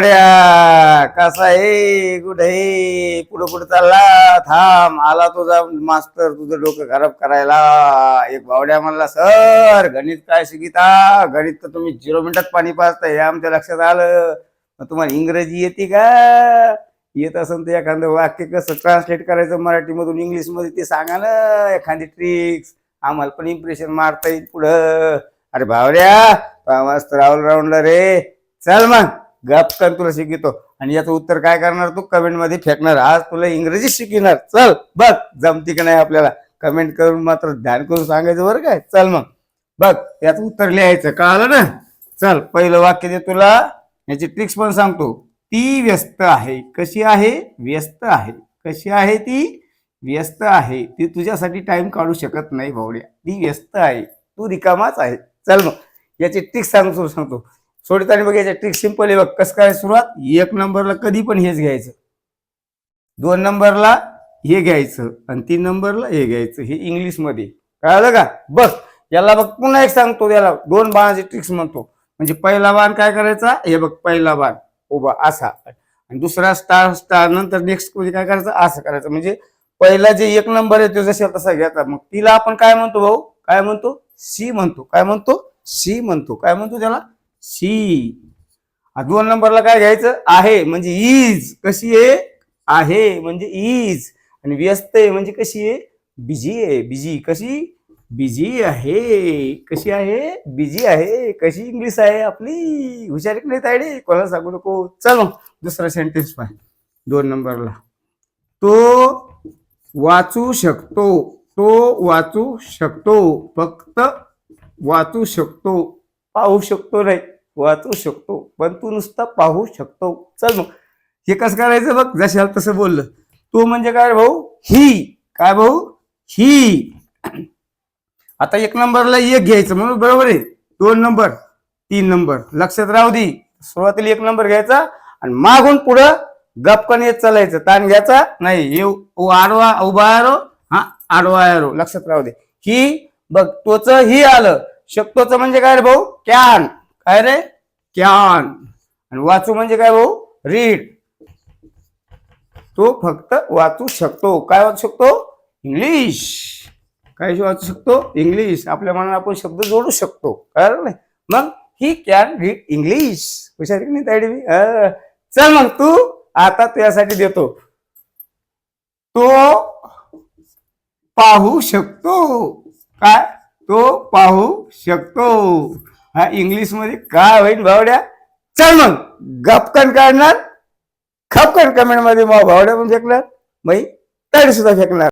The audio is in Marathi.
कसा आहे कुठे आहे पुढे पुढे चालला. थांब आला तुझा मास्तर तुझं डोकं खराब करायला. एक बावड्या म्हणला सर गणित काय शिकिता? गणित तर तुम्ही झिरो मिनिटात पाणी पाचता हे आमच्या लक्षात आलं. तुम्हाला इंग्रजी येते का? येत असेल तर एखादं वाक्य कसं ट्रान्सलेट करायचं मराठीमधून इंग्लिशमध्ये ते सांगा ना एखादी ट्रिक्स आम्हाला पण इम्प्रेशन मारता येईल पुढं. अरे भावड्या मस्त ऑलराऊंडर रे चल मग. गपकन तुला शिकवतो. आणि याचं उत्तर काय करणार तू? कमेंटमध्ये फेकणार. आज तुला इंग्रजी शिकणार चल बघ जमती का नाही आपल्याला? कमेंट करून मात्र ध्यान करून सांगायचं बरं काय? चल मग. बघ याचं उत्तर लिहायचं. कळालं ना? चल पहिलं वाक्य दे तुला. याची ट्रिक्स पण सांगतो. ती व्यस्त आहे. कशी आहे? व्यस्त आहे. कशी आहे ती? व्यस्त आहे. ती तुझ्यासाठी टाइम काढू शकत नाही भावड्या. ती व्यस्त आहे. तू रिकामाच आहे. चल मग. याची ट्रिक्स सांगतो सांगतो. सोडताना बघायचं ट्रिक सिंपल आहे बघ. कसं काय सुरुवात? एक नंबरला कधी पण हेच घ्यायचं. दोन नंबरला हे घ्यायचं आणि तीन नंबरला हे घ्यायचं. हे इंग्लिशमध्ये कळालं का? बघ याला बघ पुन्हा एक सांगतो याला दोन बाणाचे ट्रिक्स म्हणतो. म्हणजे पहिला बाण काय करायचा? हे बघ पहिला बाण. उभा असा. आणि दुसरा स्टार स्टार नंतर नेक्स्ट म्हणजे काय करायचं? असं करायचं. म्हणजे पहिला जे एक नंबर आहे तो जसे तसा घ्यायचा. मग तिला आपण काय म्हणतो भाऊ? काय म्हणतो? सी म्हणतो. काय म्हणतो? सी म्हणतो. काय म्हणतो त्याला? सी. दोन नंबरला काय घ्यायचं? आहे म्हणजे इज कशी आहे? आहे म्हणजे इज आणि व्यस्त आहे म्हणजे कशी आहे? बिझी आहे. बिझी कशी? बिझी आहे. कशी आहे? बिझी आहे. कशी इंग्लिश आहे आपली? हुशारी नाही तायडे? कोणाला सांगू नको. चल दुसरा सेंटेन्स पाय दोन नंबरला. तो वाचू शकतो. तो वाचू शकतो. फक्त वाचू शकतो. पाहू शकतो नाही. वाचू शकतो पण तू नुसता पाहू शकतो. चल मग. हे कसं करायचं बघ? जशाल तसं बोललं. तू म्हणजे काय रे भाऊ? ही. काय भाऊ? ही. आता एक नंबरला एक घ्यायचं म्हणून बरोबर आहे. दोन नंबर तीन नंबर. लक्षात राहू दे. सुरुवातीला एक नंबर घ्यायचा आणि मागून पुढं गपकन येत चालायचं. ताण घ्यायचा नाही. हे आडवा उभा आरो हा आडवा आरो. लक्षात राहू दे. ही बघ तोच ही आलं. शकतोच म्हणजे काय रे भाऊ? कॅन. काय रे? कॅन आणि वाचू म्हणजे काय भाऊ? रीड. तो फक्त वाचू शकतो. काय वाचू शकतो? इंग्लिश. काय वाचू शकतो? इंग्लिश. आपल्या मनात आपण शब्द जोडू शकतो. कळलं मग ही कॅन रीड इंग्लिश. हुशारी नाही तायडी मी? चल मग तू. आता तुझ्यासाठी देतो. तो पाहू शकतो. काय? तो पाहू शकतो. हा इंग्लिशमध्ये काय होईल भावड्या? चल मग गपकन काढणार खपकन कमेंटमध्ये मग भावड्या पण फेकणार मग तड सुद्धा फेकणार.